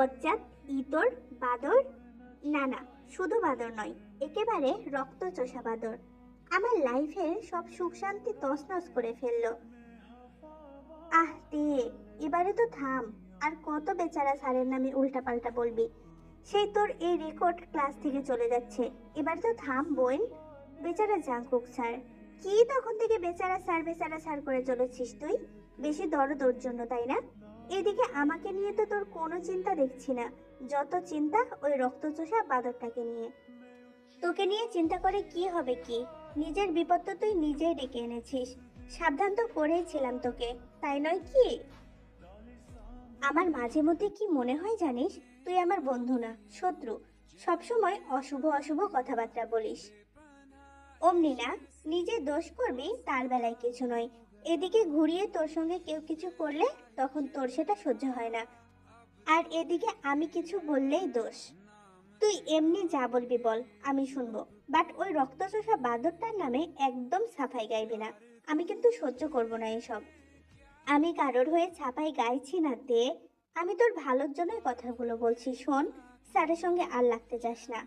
বজ্জাত, ইতর, বাদর। না না, শুধু বাদর নয়, একেবারে রক্ত চোষা বাদর। আমার লাইফের সব সুখ শান্তি তছনছ করে ফেলল। আহ, তে, এবারে তো থাম, আর কত বেচারা স্যারের নামে উল্টাপাল্টা বলবি? সেই তোর এই রেকর্ড ক্লাস থেকে চলে যাচ্ছে, এবারে তো থাম, বোন। বেচারা জাঙ্কুক স্যার, কি তখন থেকে বেচারা স্যার বেচারা স্যার করে চলেছিস তুই? বেশি ওর জন্য, তাই না? এদিকে আমাকে নিয়ে তো তোর কোনো চিন্তা দেখছি না। যত চিন্তা, ওই রক্তচোষা বাদরটাকে নিয়ে। তোকে নিয়ে চিন্তা করে কি হবে কি? নিজের বিপদ তো তুই নিজেই ডেকে এনেছিস। সাবধান তো করেইছিলাম তোকে, তাই নয় কি? আমার মাঝে মধ্যে কি মনে হয় জানিস? তুই আমার বন্ধু না, শত্রু। সবসময় অশুভ অশুভ কথাবার্তা বলিস। অমনি না, নিজে দোষ করবি তার বেলায় কিছু নয়। এদিকে ঘুরিয়ে তোর সঙ্গে কেউ কিছু করলে তখন তোর সেটা সহ্য হয় না। আর এদিকে আমি কিছু বললেই দোষ। তুই এমনি যা বলবি বল, আমি শুনব। বাট ওই রক্ত রক্তচোষা বাদরটার নামে একদম সাফাই গাইবি না। আমি কিন্তু সহ্য করব না এসব আমি কারোর হয়ে ছাপাই গাইছি না তে। আমি তোর ভালোর জন্যই কথাগুলো বলছি, শোন। স্যারের সঙ্গে আর লাগতে যাস না।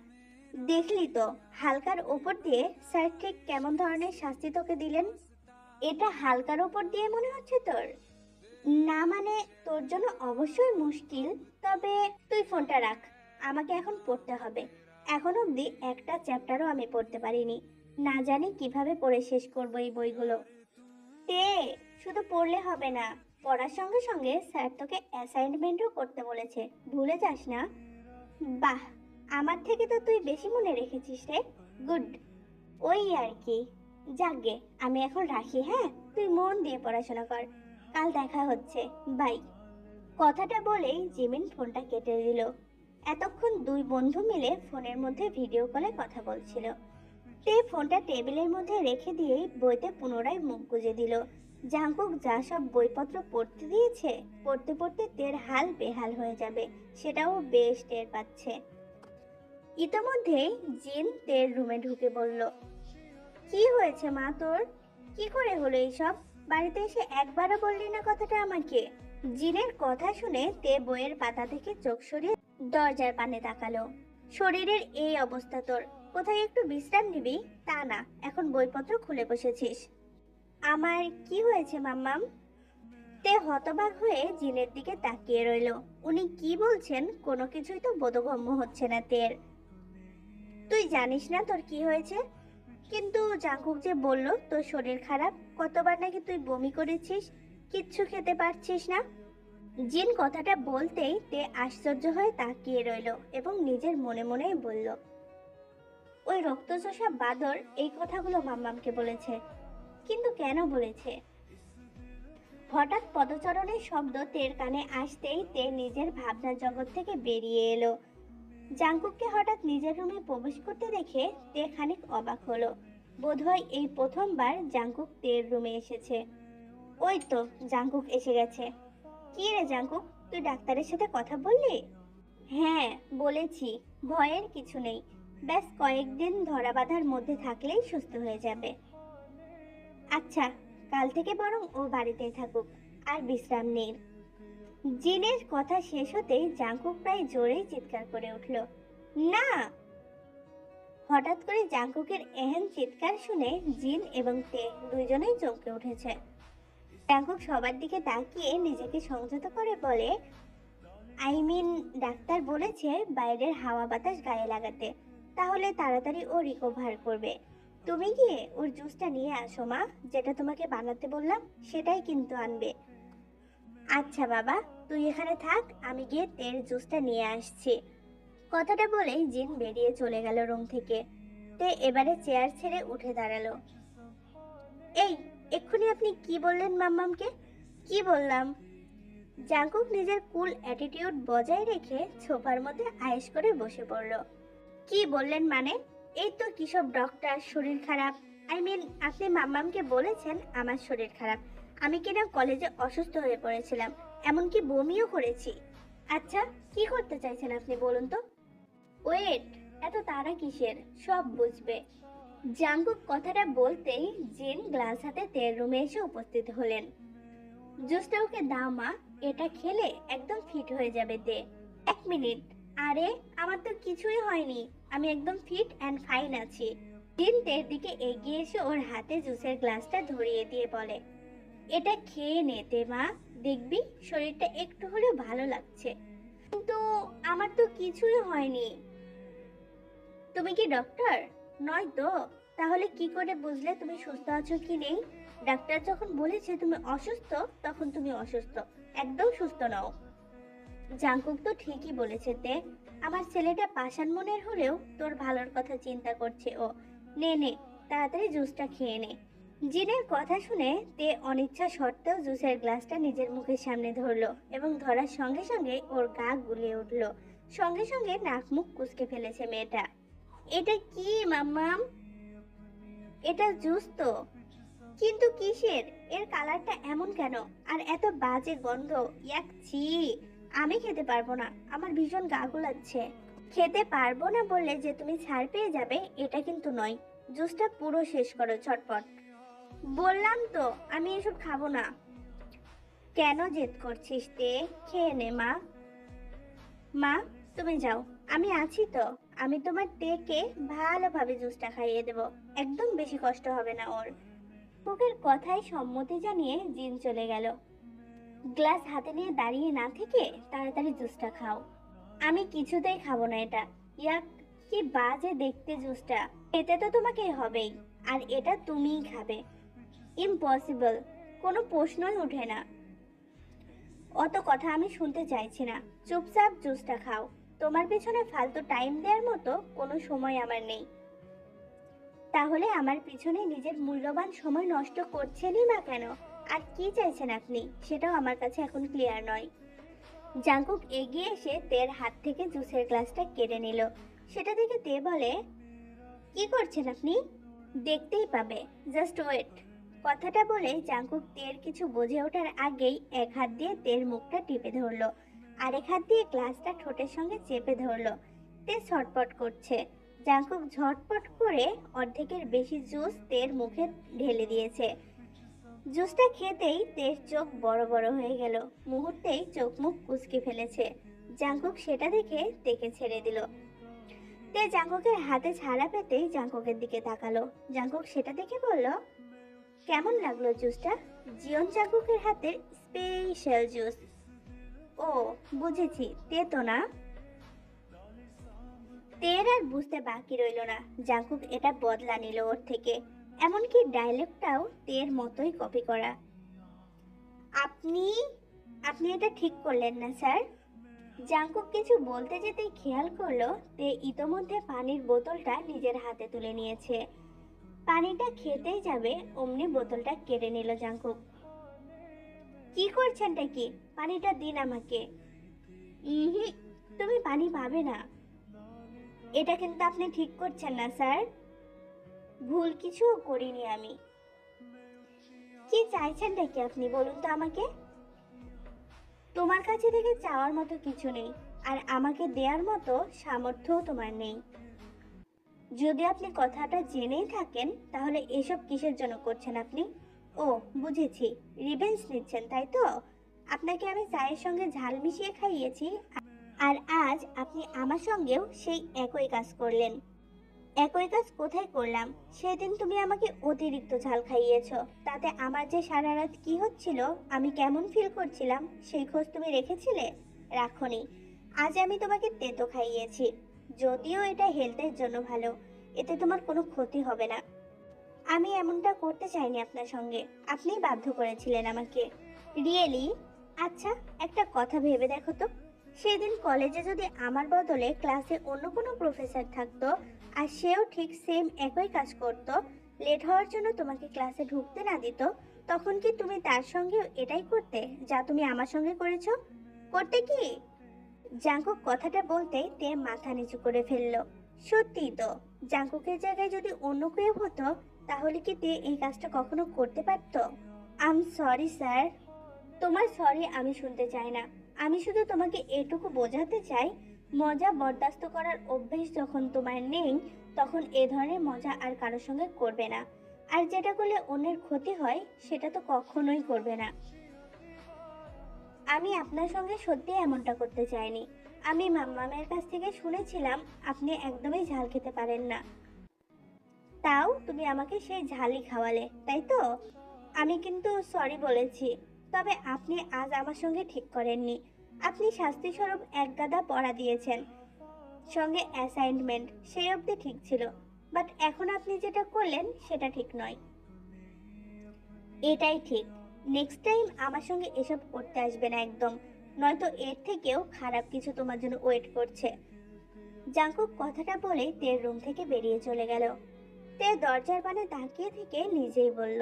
দেখলি তো, হালকার ওপর দিয়ে স্যার ঠিক কেমন ধরনের শাস্তি তোকে দিলেন? এটা হালকার ওপর দিয়ে মনে হচ্ছে তোর। না মানে তোর জন্য অবশ্যই মুশকিল, তবে তুই ফোনটা রাখ। আমাকে এখন পড়তে হবে। এখন অবধি একটা চ্যাপ্টারও আমি পড়তে পারিনি। না জানি কীভাবে পড়ে শেষ করব এই বইগুলো। তে শুধু পড়লে হবে না, পড়ার সঙ্গে সঙ্গে স্যার তোকে অ্যাসাইনমেন্টও করতে বলেছে। ভুলে যাস না। বাহ, আমার থেকে তো তুই বেশি মনে রেখেছিস রে। গুড। ওই আর কি। যাকগে আমি এখন রাখি হ্যাঁ? তুই মন দিয়ে পড়াশোনা কর। কাল দেখা হচ্ছে, বাই। কথাটা বলেই জিমিন ফোনটা কেটে দিল। এতক্ষণ দুই বন্ধু মিলে ফোনের মধ্যে ভিডিও কলে কথা বলছিল। তে ফোনটা টেবিলের মধ্যে রেখে দিয়েই বইতে পুনরায় মুখ গুজে দিল। জাঙ্কুক যা সব বইপত্র পড়তে দিয়েছে, পড়তে পড়তে তের হাল বেহাল হয়ে যাবে, সেটাও বেশ টের পাচ্ছে। ইতোমধ্যেই জিন তের রুমে ঢুকে বলল কি হয়েছে মা তোর? কি করে হলো এইসব? বাড়িতে এসে একবারও বললি না কথাটা আমাকে। জিনের কথা শুনে তে বইয়ের পাতা থেকে চোখ সরিয়ে দরজার পানে তাকালো। শরীরের এই অবস্থা তোর। কোথায় একটু বিশ্রাম নিবি? তা না, এখন বইপত্র খুলে বসেছিস। আমার কি হয়েছে, মাম্মাম? তে হতবাক হয়ে জিনের দিকে তাকিয়ে রইল। উনি কি বলছেন? কোনো কিছুই তো বোধগম্য হচ্ছে না তের। তুই জানিস না তোর কি হয়েছে? কিন্তু জাঙ্কুক যে বলল, তোর শরীর খারাপ? কতবার নাকি তুই বমি করেছিস? কিচ্ছু খেতে পারছিস না? জিন কথাটা বলতেই তে আশ্চর্য হয়ে তাকিয়ে রইল এবং নিজের মনে মনেই বলল, ওই রক্তচোষা বাদর এই কথাগুলো মাম্মামকে বলেছে, কিন্তু কেন বলেছে? হঠাৎ পদচরণের শব্দ তের কানে আসতেই তে নিজের ভাবনার জগৎ থেকে বেরিয়ে এলো। জাঙ্কুককে হঠাৎ নিজের রুমে প্রবেশ করতে দেখে তে খানিক অবাক হলো। বোধহয় এই প্রথমবার জাঙ্কুক তের রুমে এসেছে। ওই তো জাঙ্কুক এসে গেছে। কি রে জাঙ্কুক তুই ডাক্তারের সাথে কথা বললি? হ্যাঁ বলেছি, ভয়ের কিছু নেই। ব্যাস, কয়েকদিন ধরা বাঁধার মধ্যে থাকলেই সুস্থ হয়ে যাবে। আচ্ছা কাল থেকে বরং ও বাড়িতেই থাকুক, আর বিশ্রাম নিন। জিনের কথা শেষ হতেই জাঙ্কুক প্রায় জোরেই চিৎকার করে উঠল, না! হঠাৎ করে জাঙ্কুকের এহেন চিৎকার শুনে জিন এবং তে দুইজনেই চমকে উঠেছে। জাঙ্কুক সবার দিকে তাকিয়ে নিজেকে সংযত করে বলে, আই মিন, ডাক্তার বলেছে বাইরের হাওয়া বাতাস গায়ে লাগাতে, তাহলে তাড়াতাড়ি ও রিকভার করবে। তুমি গিয়ে ওর জুসটা নিয়ে আসো, মা, যেটা তোমাকে বানাতে বললাম, সেটাই কিন্তু আনবে। আচ্ছা বাবা। তুই এখানে থাক, আমি গিয়ে তের জুসটা নিয়ে আসছি। কথাটা বলেই জিন বেরিয়ে চলে গেল রুম থেকে। তে এবারে চেয়ার ছেড়ে উঠে দাঁড়াল। এই, এক্ষুনি আপনি কি বললেন মাম্মামকে? কি বললাম? জাঙ্কুক নিজের কুল অ্যাটিটিউড বজায় রেখে সোফার মধ্যে আয়েশ করে বসে পড়ল। কি বললেন মানে? এই তো কিসব ডক্টর, শরীর খারাপ। আই মিন, আপনি মাম্মামকে বলেছেন আমার শরীর খারাপ। আমি কিনা কলেজে অসুস্থ হয়ে পড়েছিলাম। এমনকি বমিও করেছি। আচ্ছা কি করতে চাইছেন আপনি বলুন তো? ওয়েট, এত তারা কিসের? সব বুঝবে। জাঙ্গুক কথাটা বলতেই জিন গ্লাস হাতে তের রুমে এসে উপস্থিত হলেন। জুসটা ওকে দাও, মা। এটা খেলে একদম ফিট হয়ে যাবে দে এক মিনিট। আরে, আমার তো কিছুই হয়নি। আমি একদম ফিট অ্যান্ড ফাইন আছি। জিন তের দিকে এগিয়ে এসে ওর হাতে জুসের গ্লাসটা ধরিয়ে দিয়ে বলে এটা খেয়ে নে তে মা দেখবি শরীরটা একটু হলেও ভালো লাগছে। কিন্তু আমার তো কিছুই হয়নি। তুমি কি ডক্টর নয় তো? তাহলে কি করে বুঝলে তুমি সুস্থ আছো কি নেই? ডাক্তার যখন বলেছে তুমি অসুস্থ, তখন তুমি অসুস্থ। একদম সুস্থ নও। জাঙ্কুক তো ঠিকই বলেছে তে। আমার ছেলেটা পাষাণ মনের হলেও তোর ভালোর কথা চিন্তা করছে ও। নে নে, তাড়াতাড়ি জুসটা খেয়ে নে। জিনের কথা শুনে তে অনিচ্ছা সত্ত্বেও জুসের গ্লাসটা নিজের মুখের সামনে ধরলো এবং ধরার সঙ্গে সঙ্গে ওর গা গুলিয়ে উঠল। সঙ্গে সঙ্গে নাক মুখ কুচকে ফেলেছে মেয়েটা। এটা কি, মাম্মাম? এটা জুস তো। কিন্তু কিসের? এর কালারটা এমন কেন? আর এত বাজে গন্ধ। ইয়াক, ছি। আমি খেতে পারব না। আমার ভীষণ গা গুলাচ্ছে। খেতে পারব না বললে যে তুমি ছাড় পেয়ে যাবে, এটা কিন্তু নয়। জুসটা পুরো শেষ করো, চটপট। বললাম তো, আমি এসব খাব না। কেন জেদ করছিস তে? খেয়ে নে, মা। মা, তুমি যাও। আমি আছি তো। আমি তোমার তেকে ভালোভাবে জুসটা খাইয়ে দেব। একদম বেশি কষ্ট হবে না ওর। বুকের কথায় সম্মতি জানিয়ে জিন চলে গেল। গ্লাস হাতে নিয়ে দাঁড়িয়ে না থেকে তাড়াতাড়ি জুসটা খাও। আমি কিছুতেই খাব না এটা। ইয়াক, কি বাজে দেখতে জুসটা। এতে তো তোমাকে হবেই। আর এটা তুমিই খাবে। ইম্পসিবল কোনো প্রশ্নই ওঠে না। অত কথা আমি শুনতে চাইছি না। চুপচাপ জুসটা খাও। তোমার পেছনে ফালতু টাইম দেওয়ার মতো কোনো সময় আমার নেই। তাহলে আমার পিছনে নিজের মূল্যবান সময় নষ্ট করছেনই বা কেন? আর কি চাইছেন আপনি? সেটাও আমার কাছে এখন ক্লিয়ার নয়। জাঙ্কুক এগিয়ে এসে তের হাত থেকে জুসের গ্লাসটা কেড়ে নিল। সেটা দেখে তে বলে, কি করছেন আপনি? দেখতেই পাবে। জাস্ট ওয়েট কথাটা বলে জাঙ্কুক তের কিছু বুঝে ওঠার আগেই এক হাত দিয়ে তের মুখটা টিপে ধরলো। আরেক হাত দিয়ে গ্লাসটা ঠোঁটের সঙ্গে চেপে ধরলো। তে ছটপট করছে। জাঙ্কুক ঝটপট করে অর্ধেকের বেশি জুস তের মুখে ঢেলে দিয়েছে। জুসটা খেতেই তের চোখ বড় বড় হয়ে গেল। মুহূর্তেই চোখ মুখ কুচকে ফেলেছে। জাঙ্কুক সেটা দেখে তেকে ছেড়ে দিল। তে জাঙ্কুকের হাতে ছাড়া পেতেই জাঙ্কুকের দিকে তাকালো। জাঙ্কুক সেটা দেখে বলল কেমন লাগল জুসটা? জিয়ন জাঙ্কুকের হাতের স্পেশাল জুস ও, বুঝেছি তে তো না। তের আর বুঝতে বাকি রইল না। জাঙ্কুক এটা বদলা নিল ওর থেকে। এমনকি ডায়লগটাও তের মতোই কপি করা। আপনি আপনি এটা ঠিক করলেন না, স্যার। জাঙ্কুক কিছু বলতে যেতেই খেয়াল করল, তে ইতোমধ্যে পানির বোতলটা নিজের হাতে তুলে নিয়েছে। পানিটা খেতেই যাবে, অমনি বোতলটা কেড়ে নিল জাঙ্কুক। কি করছেনটা কি? পানিটা দিন আমাকে। ইহি তুমি পানি পাবে না। এটা কিন্তু আপনি ঠিক করছেন না, স্যার। ভুল কিছু করিনি আমি। কি চাইছেনটা কি আপনি, বলুন তো আমাকে? তোমার কাছে থেকে চাওয়ার মতো কিছু নেই, আর আমাকে দেওয়ার মতো সামর্থ্যও তোমার নেই। যদি আপনি কথাটা জেনেই থাকেন, তাহলে এসব কিসের জন্য করছেন আপনি? ও, বুঝেছি। রিভেন্স নিচ্ছেন, তাই তো? আপনাকে আমি চায়ের সঙ্গে ঝাল মিশিয়ে খাইয়েছি, আর আজ আপনি আমার সঙ্গেও সেই একই কাজ করলেন। একই কাজ কোথায় করলাম? সেদিন তুমি আমাকে অতিরিক্ত ঝাল খাইয়েছো। তাতে আমার যে সারা রাত কি হচ্ছিল, আমি কেমন ফিল করছিলাম, সেই খোঁজ তুমি রেখেছিলে? রাখনি। আজ আমি তোমাকে তেতো খাইয়েছি। যদিও এটা হেলথের জন্য ভালো, এতে তোমার কোনো ক্ষতি হবে না। আমি এমনটা করতে চাইনি আপনার সঙ্গে। আপনিই বাধ্য করেছিলেন আমাকে। রিয়েলি আচ্ছা একটা কথা ভেবে দেখো তো। সেদিন কলেজে যদি আমার বদলে ক্লাসে অন্য কোনো প্রফেসর থাকতো, আর সেও ঠিক সেম একই কাজ করত লেট হওয়ার জন্য তোমাকে ক্লাসে ঢুকতে না দিত, তখন কি তুমি তার সঙ্গেও এটাই করতে, যা তুমি আমার সঙ্গে করেছ? করতে কি? জাঙ্কুক কথাটা বলতেই তে মাথা নিচু করে ফেলল। সত্যিই তো, জাঙ্কুকের জায়গায় যদি অন্য কেউ হতো, তাহলে কি তে এই কাজটা কখনো করতে পারতো? আম সরি স্যার তোমার সরি আমি শুনতে চাই না। আমি শুধু তোমাকে এটুকু বোঝাতে চাই, মজা বরদাস্ত করার অভ্যেস যখন তোমার নেই, তখন এ ধরনের মজা আর কারোর সঙ্গে করবে না। আর যেটা করলে অন্যের ক্ষতি হয়, সেটা তো কখনোই করবে না। আমি আপনার সঙ্গে সত্যি এমনটা করতে চাইনি। আমি মাম্মামের কাছ থেকে শুনেছিলাম, আপনি একদমই ঝাল খেতে পারেন না। তাও তুমি আমাকে সেই ঝালই খাওয়ালে, তাই তো? আমি কিন্তু সরি বলেছি, তবে আপনি আজ আমার সঙ্গে ঠিক করেননি। আপনি শাস্তিস্বরূপ এক গাদা পড়া দিয়েছেন। সঙ্গে অ্যাসাইনমেন্ট, সেই অবধি ঠিক ছিল। বাট এখন আপনি যেটা করলেন, সেটা ঠিক নয়। এটাই ঠিক। নেক্সট টাইম আমার সঙ্গে এসব করতে আসবে না একদম। নয়তো এর থেকেও খারাপ কিছু তোমার জন্য ওয়েট করছে। জাঙ্কুক কথাটা বলে তের রুম থেকে বেরিয়ে চলে গেল। তে দরজার বানে তাকিয়ে থেকে নিজেই বলল,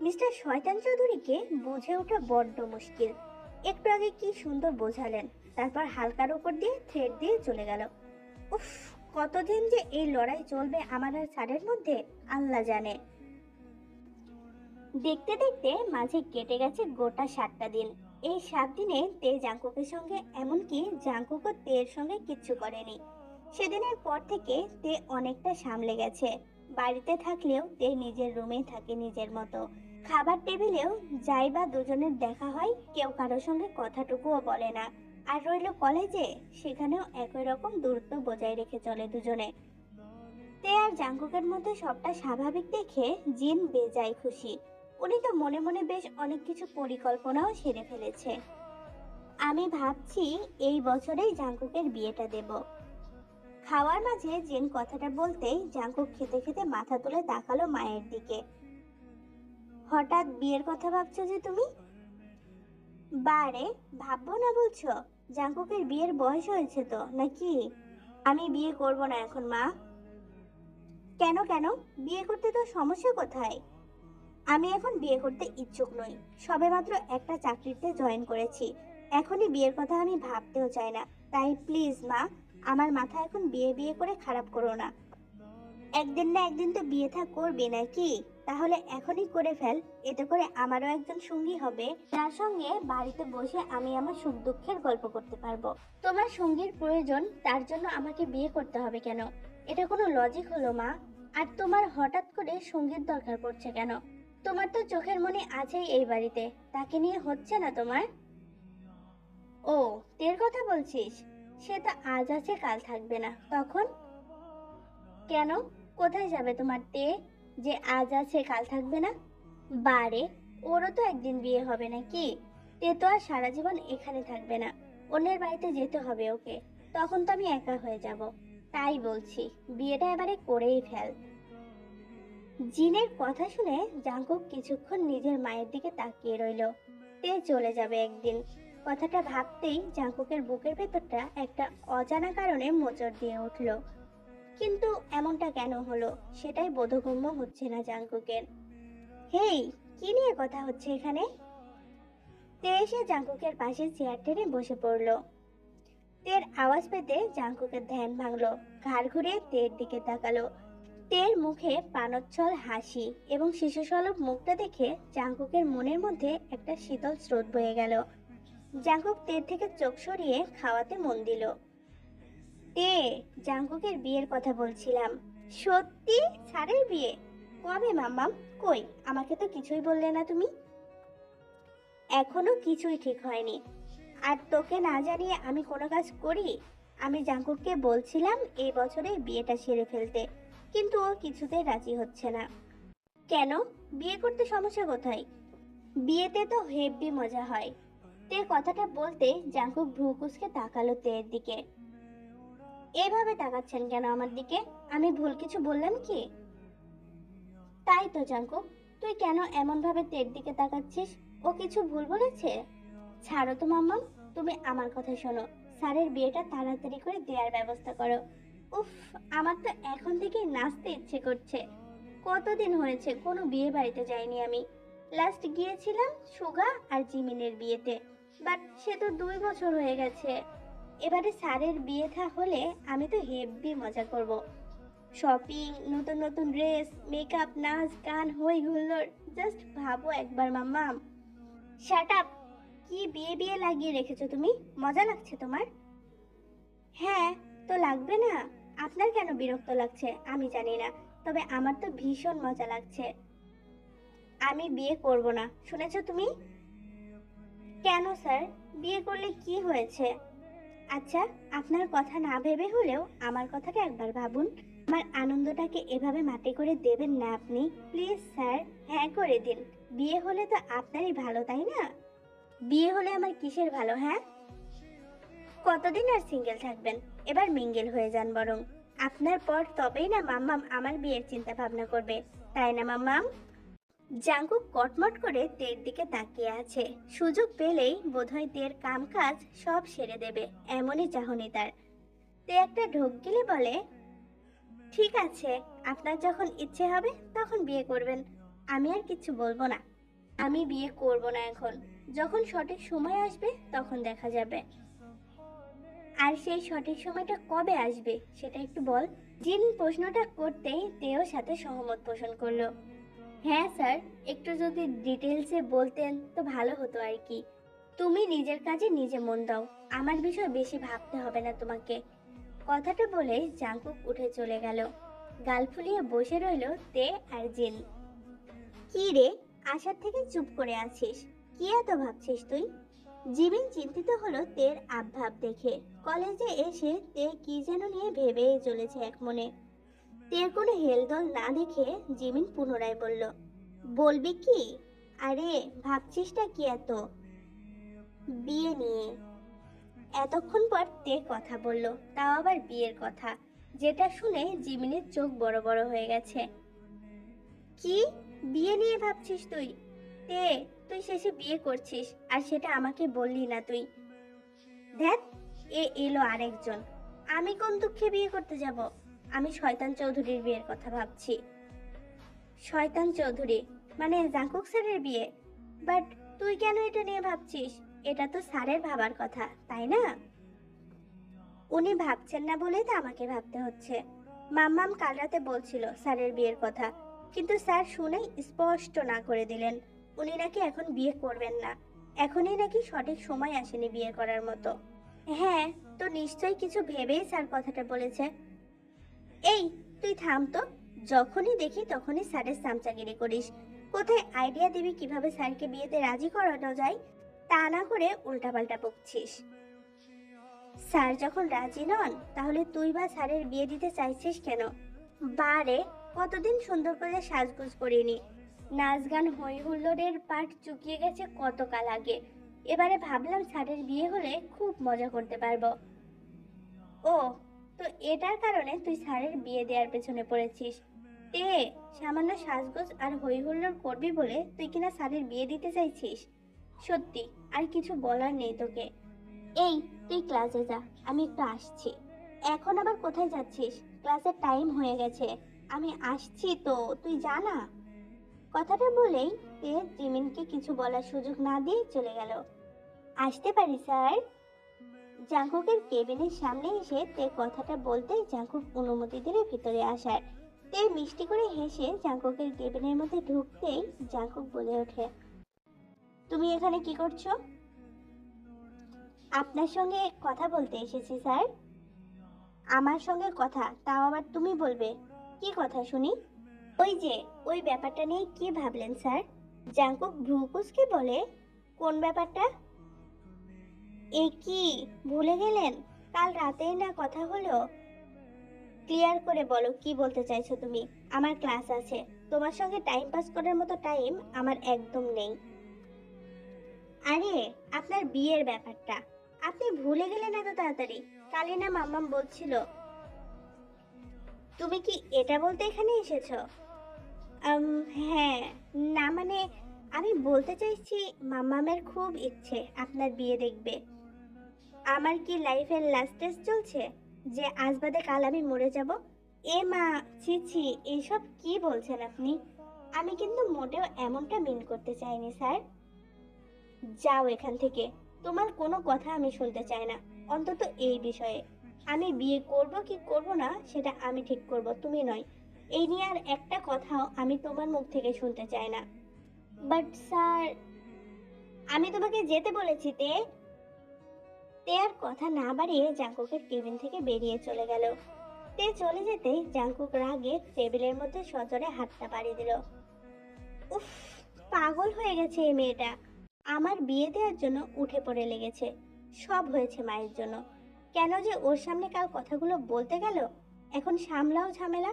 মিস্টার শয়তান চৌধুরীকে বুঝে ওঠা বড্ড মুশকিল। একটু আগে কি সুন্দর বোঝালেন, তারপর হালকার উপর দিয়ে থ্রেড দিয়ে চলে গেল। উফ, কতদিন যে এই লড়াই চলবে আমার আর স্যারের মধ্যে, আল্লাহ জানে। দেখতে দেখতে মাঝে কেটে গেছে গোটা সাতটা দিন। এই সাত দিনে তে জাঙ্কুকের সঙ্গে, এমনকি জাঙ্কুকও তের সঙ্গে কিচ্ছু করেনি। সেদিনের পর থেকে তে অনেকটা সামলে গেছে। বাড়িতে থাকলেও তে নিজের রুমেই থাকে নিজের মতো। খাবার টেবিলেও যাই বা দুজনের দেখা হয়, কেউ কারোর সঙ্গে কথাটুকুও বলে না। আর রইল কলেজে, সেখানেও একই রকম দূরত্ব বজায় রেখে চলে দুজনে। তে আর জাঙ্কুকের মধ্যে সবটা স্বাভাবিক দেখে জিন বেজায় খুশি। উনি তো মনে মনে বেশ অনেক কিছু পরিকল্পনাও সেরে ফেলেছে। আমি ভাবছি এই বছরেই জাঙ্কুকের বিয়েটা দেব। খাওয়ার মাঝে জেন কথাটা বলতেই জাঙ্কুক খেতে খেতে মাথা তুলে তাকালো মায়ের দিকে। হঠাৎ বিয়ের কথা ভাবছ যে তুমি? বারে, ভাববো না বলছো? জাঙ্কুকের বিয়ের বয়স হয়েছে তো, নাকি? আমি বিয়ে করব না এখন, মা। কেন কেন? বিয়ে করতে তো সমস্যা কোথায়? আমি এখন বিয়ে করতে ইচ্ছুক নই। সবেমাত্র একটা চাকরিতে জয়েন করেছি। এখনই বিয়ের কথা আমি ভাবতেও চাই না। তাই প্লিজ মা, আমার মাথা এখন বিয়ে বিয়ে করে খারাপ করো না। একদিন না একদিন তো বিয়ে থা করবি নাকি? তাহলে এখনই করে ফেল। এতে করে আমারও একজন সঙ্গী হবে। যার সঙ্গে বাড়িতে বসে আমি আমার সুখ দুঃখের গল্প করতে পারব। তোমার সঙ্গীর প্রয়োজন, তার জন্য আমাকে বিয়ে করতে হবে কেন? এটা কোনো লজিক হলো, মা। আর তোমার হঠাৎ করে সঙ্গীর দরকার পড়ছে কেন? তোমার তো চোখের মনে আছেই এই বাড়িতে। তাকে নিয়ে হচ্ছে না তোমার? ও, তের কথা বলছিস? সে তো আজ আছে, কাল থাকবে না। তখন? কেন? কোথায় যাবে তোমার তে যে আজ আছে, কাল থাকবে না? বারে, ওরও তো একদিন বিয়ে হবে নাকি তে তো আর সারা জীবন এখানে থাকবে না। অন্যের বাড়িতে যেতে হবে ওকে। তখন তো আমি একা হয়ে যাব। তাই বলছি, বিয়েটা এবারে করেই ফেল। জিনের কথা শুনে জাঙ্কুক কিছুক্ষণ নিজের মায়ের দিকে তাকিয়ে রইল। তে চলে যাবে একদিন। কথাটা ভাবতেই জাঙ্কুকের বুকের ভেতরটা একটা অজানা কারণে মোচড় দিয়ে উঠল। কিন্তু এমনটা কেন হলো সেটাই বোধগম্য হচ্ছে না জাঙ্কুকের। হেই, কি নিয়ে কথা হচ্ছে এখানে? তে এসে জাঙ্কুকের পাশে চেয়ার টেনে বসে পড়ল। তের আওয়াজ পেতে জাঙ্কুকের ধ্যান ভাঙলো। ঘাড় ঘুরে তের দিকে তাকালো। তের মুখে পানোচ্ছল, হাসি এবং শিশুসলভ মুখটা দেখে জাঙ্কুকের মনের মধ্যে একটা শীতল স্রোত বয়ে গেল। জাঙ্কুক তের থেকে চোখ সরিয়ে খাওয়াতে মন দিল। তে জাঙ্কুকের বিয়ের কথা বলছিলাম। সত্যি? স্যারের বিয়ে? কবে, মাম্মাম? কই? আমাকে তো কিছুই বললে না তুমি? এখনও কিছুই ঠিক হয়নি। আর তোকে না জানিয়ে আমি কোনো কাজ করি? আমি জাঙ্কুককে বলছিলাম এই বছরে বিয়েটা সেরে ফেলতে। কিন্তু ও কিছুতেই রাজি হচ্ছে না। কেন? বিয়ে করতে সমস্যা কোথায়? বিয়েতে তো হেব্বি মজা হয়। তে কথাটা বলতে জাঙ্কুক ভ্রুকুসকে তাকালো তের দিকে। এভাবে তাকাচ্ছেন কেন আমার দিকে? আমি ভুল কিছু বললাম কি? তাই তো জাঙ্কুক, তুই কেন এমন ভাবে তের দিকে তাকাচ্ছিস? ও কিছু ভুল বলেছে? ছাড়ো তো মাম্মাম তুমি আমার কথা শোনো। স্যারের বিয়েটা তাড়াতাড়ি করে দেওয়ার ব্যবস্থা করো। উফ, আমার তো এখন থেকেই নাচতে ইচ্ছে করছে। কতদিন হয়েছে কোনো বিয়ে বাড়িতে যাইনি আমি। লাস্ট গিয়েছিলাম সুগা আর জিমিনের বিয়েতে বাট সে তো দুই বছর হয়ে গেছে। এবারে স্যারের বিয়ে থা হলে আমি তো হেব্বি মজা করব। শপিং নতুন নতুন ড্রেস মেকআপ নাচ, গান হই হুল্লোড় জাস্ট ভাবো একবার মাম্মাম। শাট আপ কি বিয়ে বিয়ে লাগিয়ে রেখেছো তুমি? মজা লাগছে তোমার? হ্যাঁ তো লাগবে না। আপনার কেন বিরক্ত লাগছে? আমি জানি না। তবে আমার তো ভীষণ মজা লাগছে। আমি বিয়ে করব না। শুনেছ তুমি? কেন, স্যার? বিয়ে করলে কি হয়েছে? আচ্ছা আপনার কথা না ভেবে হলেও আমার কথাটা একবার ভাবুন। আমার আনন্দটাকে এভাবে মাটি করে দেবেন না আপনি। প্লিজ, স্যার হ্যাঁ করে দিন। বিয়ে হলে তো আপনারই ভালো, তাই না? বিয়ে হলে আমার কিসের ভালো হ্যাঁ? কতদিন আর সিঙ্গেল থাকবেন? এবার মিঙ্গেল হয়ে যান বরং। আপনার পর তবেই না মাম্মাম আমার বিয়ের চিন্তা ভাবনা করবে। তাই না, মাম্মাম? জাঙ্কুক কটমট করে তের দিকে তাকিয়ে আছে। সুযোগ পেলেই বোধহয় তের কাম কাজ সব সেরে দেবে, এমনই চাহনি তার। তে একটা ঢোক গিলে বলে, ঠিক আছে, আপনার যখন ইচ্ছে হবে তখন বিয়ে করবেন। আমি আর কিছু বলব না। আমি বিয়ে করব না এখন। যখন সঠিক সময় আসবে তখন দেখা যাবে। আর সেই সঠিক সময়টা কবে আসবে, সেটা একটু বল। জিন প্রশ্নটা করতেই তেও সাথে সহমত পোষণ করল। হ্যাঁ স্যার, একটু যদি ডিটেলসে বলতেন তো ভালো হতো আর কি। তুমি নিজের কাজে নিজে মন দাও, আমার বিষয় বেশি ভাবতে হবে না তোমাকে। কথাটা বলে জাঙ্কুক উঠে চলে গেল। গাল ফুলিয়ে বসে রইল তে আর জিন। কি রে আসার থেকে চুপ করে আছিস? কি এত ভাবছিস তুই? জিবিন চিন্তিত হলো তের আবভাব দেখে। কলেজে এসে তে কি যেন নিয়ে ভেবেই চলেছে এক মনে। তের কোনো হেলদল না দেখে জিমিন পুনরায় বলল, বলবি কি? আরে, ভাবছিসটা কি এত? বিয়ে নিয়ে। এতক্ষণ পর তে কথা বলল, তাও আবার বিয়ের কথা, যেটা শুনে জিমিনের চোখ বড় বড় হয়ে গেছে। কি? বিয়ে নিয়ে ভাবছিস তুই? তে তুই শেষে বিয়ে করছিস, আর সেটা আমাকে বললি না তুই। দেখ, এ এলো আরেকজন। আমি কোন দুঃখে বিয়ে করতে যাব? আমি শয়তান চৌধুরীর বিয়ের কথা ভাবছি। শয়তান চৌধুরী মানে জাঙ্কুক স্যারের বিয়ে? বাট তুই কেন এটা নিয়ে ভাবছিস? এটা তো স্যারের ভাবার কথা, তাই না? উনি ভাবছেন না বলেই তো আমাকে ভাবতে হচ্ছে। মাম্মাম কাল রাতে বলছিল স্যারের বিয়ের কথা, কিন্তু স্যার শুনেই স্পষ্ট না করে দিলেন। উনি নাকি এখন বিয়ে করবেন না। এখনই নাকি সঠিক সময় আসেনি বিয়ে করার মতো। হ্যাঁ তো নিশ্চয়ই কিছু ভেবেই স্যার কথাটা বলেছে। এই, তুই থাম তো। যখনই দেখি তখনই স্যারের সামচাগিরি করিস। কোথায় আইডিয়া দিবি কীভাবে স্যারকে বিয়েতে রাজি করানো যায়? তা না করে উল্টাপাল্টা বকছিস। স্যার যখন রাজি নন, তাহলে তুই বা স্যারের বিয়ে দিতে চাইছিস কেন? বারে, কতদিন সুন্দর করে সাজগুজ করিনি। নাচ গান হই হুল্লোড়ের পাট চুকিয়ে গেছে কতকাল আগে। এবারে ভাবলাম স্যারের বিয়ে হলে খুব মজা করতে পারব। ও, তো এটার কারণে তুই স্যারের বিয়ে দেওয়ার পেছনে পড়েছিস। এ সামান্য সাজগোজ আর হই হুল্লোড় করবি বলে তুই কিনা স্যারের বিয়ে দিতে চাইছিস? সত্যি, আর কিছু বলার নেই তোকে। এই, তুই ক্লাসে যা, আমি একটু আসছি। এখন আবার কোথায় যাচ্ছিস? ক্লাসের টাইম হয়ে গেছে। আমি আসছি তো, তুই জানা? কথাটা বলেই তে জিমিনকে কিছু বলার সুযোগ না দিয়ে চলে গেল। আসতে পারি, স্যার? জাঙ্কুকের কেবিনের সামনে এসে তে কথাটা বলতেই জাঙ্কুক অনুমতি দিলে ভিতরে আসার। তে মিষ্টি করে হেসে জাঙ্কুকের কেবিনের মধ্যে ঢুকতেই জাঙ্কুক বলে ওঠে, তুমি এখানে কি করছ? আপনার সঙ্গে কথা বলতে এসেছি, স্যার। আমার সঙ্গে কথা? তাও আবার তুমি বলবে। কি কথা, শুনি? ওই যে, ওই ব্যাপারটা নিয়ে কি ভাবলেন, স্যার? জাঙ্কুক ভ্রুকুসকে বলে, কোন ব্যাপারটা? এ কি, ভুলে গেলেন? কাল রাতেই না কথা হলো? ক্লিয়ার করে বলো, কি বলতে চাইছো তুমি? আমার ক্লাস আছে। তোমার সঙ্গে টাইম পাস করার মতো টাইম আমার একদম নেই। আরে, আপনার বিয়ের ব্যাপারটা। আপনি ভুলে গেলেন এত তাড়াতাড়ি। কালি না মাম্মাম বলছিল। তুমি কি এটা বলতে এখানে এসেছ? হ্যাঁ না মানে আমি বলতে চাইছি মাম্মামের খুব ইচ্ছে আপনার বিয়ে দেখবে। আমার কি লাইফের লাস্ট স্টেজ চলছে? যে আজ বাদে কাল আমি মরে যাব? এ মা, ছি ছি, এসব কি বলছেন আপনি? আমি কিন্তু মোটেও এমনটা মিন করতে চাইনি, স্যার। যাও এখান থেকে, তোমার কোনো কথা আমি শুনতে চাই না, অন্তত এই বিষয়ে। আমি বিয়ে করব কি করব না, সেটা আমি ঠিক করব, তুমি নয়। এই নিয়ে আর একটা কথাও আমি তোমার মুখ থেকে শুনতে চাই না। বাট স্যার আমি তোমাকে যেতে বলেছি, তে। তে আর কথা না বাড়িয়ে জাঙ্কুকের কেবিন থেকে বেরিয়ে চলে গেল। তে চলে যেতে জাঙ্কুক রাগে টেবিলের মধ্যে সজরে হাতটা বাড়িয়ে দিল। উফ, পাগল হয়ে গেছে এই মেয়েটা। আমার বিয়ে দেওয়ার জন্য উঠে পড়ে লেগেছে। সব হয়েছে মায়ের জন্য। কেন যে ওর সামনে কাল কথাগুলো বলতে গেল? এখন সামলাও ঝামেলা।